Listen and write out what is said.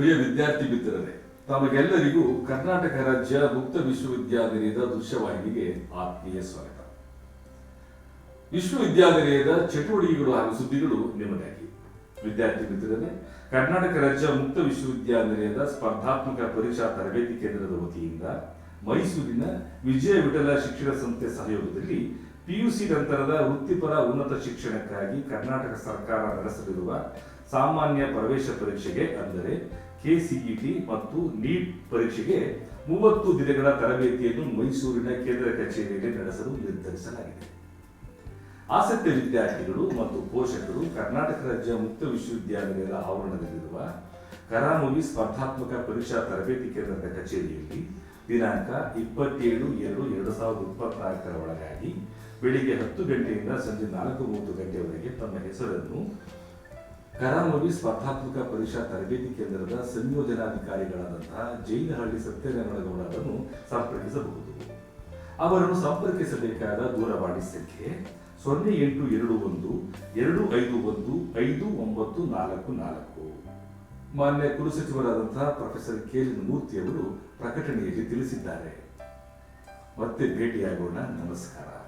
ಪ್ರಿಯ ವಿದ್ಯಾರ್ಥಿ ಮಿತ್ರರೇ, ತಮಗೆಲ್ಲರಿಗೂ ಕರ್ನಾಟಕ ರಾಜ್ಯ ಮುಕ್ತ ವಿಶ್ವವಿದ್ಯಾಲಯದ ದೃಶ್ಯವಾಹಿನಿಗೆ ಆತ್ಮೀಯ ಸ್ವಾಗತ. ವಿಶ್ವವಿದ್ಯಾಲಯದ ಚಟುವಟಿಕೆಗಳು ಹಾಗೂ ಸುದ್ದಿಗಳು ನಿಮಗಾಗಿ. ವಿದ್ಯಾರ್ಥಿ ಮಿತ್ರರೇ, ಕರ್ನಾಟಕ ರಾಜ್ಯ ಮುಕ್ತ ವಿಶ್ವವಿದ್ಯಾಲಯದ ಸ್ಪರ್ಧಾತ್ಮಕ ಪರೀಕ್ಷಾ ತರಬೇತಿ ಕೇಂದ್ರದ ವತಿಯಿಂದ ಮೈಸೂರಿನ ವಿಜಯ ವಿಠಲ ಶಿಕ್ಷಣ ಸಂಸ್ಥೆ ಸಹಯೋಗದಲ್ಲಿ ಪಿಯುಸಿ ನಂತರದ ವೃತ್ತಿಪರ ಉನ್ನತ ಶಿಕ್ಷಣಕ್ಕಾಗಿ ಕರ್ನಾಟಕ ಸರ್ಕಾರ ನಡೆಸಲಿರುವ ಸಾಮಾನ್ಯ ಪ್ರವೇಶ ಪರೀಕ್ಷೆಗೆ ಅಂದರೆ ಕೆಸಿಇಟಿ ಮತ್ತು ನೀಟ್ ಪರೀಕ್ಷೆಗೆ ಮೂವತ್ತು ದಿನಗಳ ತರಬೇತಿಯನ್ನು ಮೈಸೂರಿನ ಕೇಂದ್ರ ಕಚೇರಿಯಲ್ಲಿ ನಡೆಸಲು ನಿರ್ಧರಿಸಲಾಗಿದೆ. ಆಸಕ್ತ ವಿದ್ಯಾರ್ಥಿಗಳು ಮತ್ತು ಪೋಷಕರು ಕರ್ನಾಟಕ ರಾಜ್ಯ ಮುಕ್ತ ವಿಶ್ವವಿದ್ಯಾನಿಲಯದ ಆವರಣದಲ್ಲಿರುವ ಕರಾಮುವಿ ಸ್ಪರ್ಧಾತ್ಮಕ ಪರೀಕ್ಷಾ ತರಬೇತಿ ಕೇಂದ್ರದ ಕಚೇರಿಯಲ್ಲಿ ದಿನಾಂಕ ಇಪ್ಪತ್ತೇಳು ಎರಡು ಎರಡು ಸಾವಿರದ ಇಪ್ಪತ್ನಾಲ್ಕರ ಒಳಗಾಗಿ ಬೆಳಿಗ್ಗೆ ಹತ್ತು ಗಂಟೆಯಿಂದ ಸಂಜೆ ನಾಲ್ಕು ಮೂವತ್ತು ಗಂಟೆಯವರೆಗೆ ತಮ್ಮ ಹೆಸರನ್ನು ಕರಾಮುವಿ ಸ್ಪರ್ಧಾತ್ಮಕ ಪರೀಕ್ಷಾ ತರಬೇತಿ ಕೇಂದ್ರದ ಸಂಯೋಜನಾಧಿಕಾರಿಗಳಾದಂತಹ ಜೈನಹಳ್ಳಿ ಸತ್ಯನಾರಾಯಣಗೌಡ ಅವರನ್ನು ಸಂಪರ್ಕಿಸಬಹುದು. ಅವರನ್ನು ಸಂಪರ್ಕಿಸಬೇಕಾದ ದೂರವಾಣಿ ಸಂಖ್ಯೆ ಸೊನ್ನೆ ಎಂಟು ಎರಡು ಒಂದು ಎರಡು ಐದು ಒಂದು ಐದು ಒಂಬತ್ತು ನಾಲ್ಕು ನಾಲ್ಕು. ಮಾನ್ಯ ಕುಲಸಚಿವರಾದಂತಹ ಪ್ರೊಫೆಸರ್ ಕೆ ಎಲ್ ಮೂರ್ತಿ ಅವರು ಪ್ರಕಟಣೆಯಲ್ಲಿ ತಿಳಿಸಿದ್ದಾರೆ. ಮತ್ತೆ ಭೇಟಿಯಾಗೋಣ. ನಮಸ್ಕಾರ.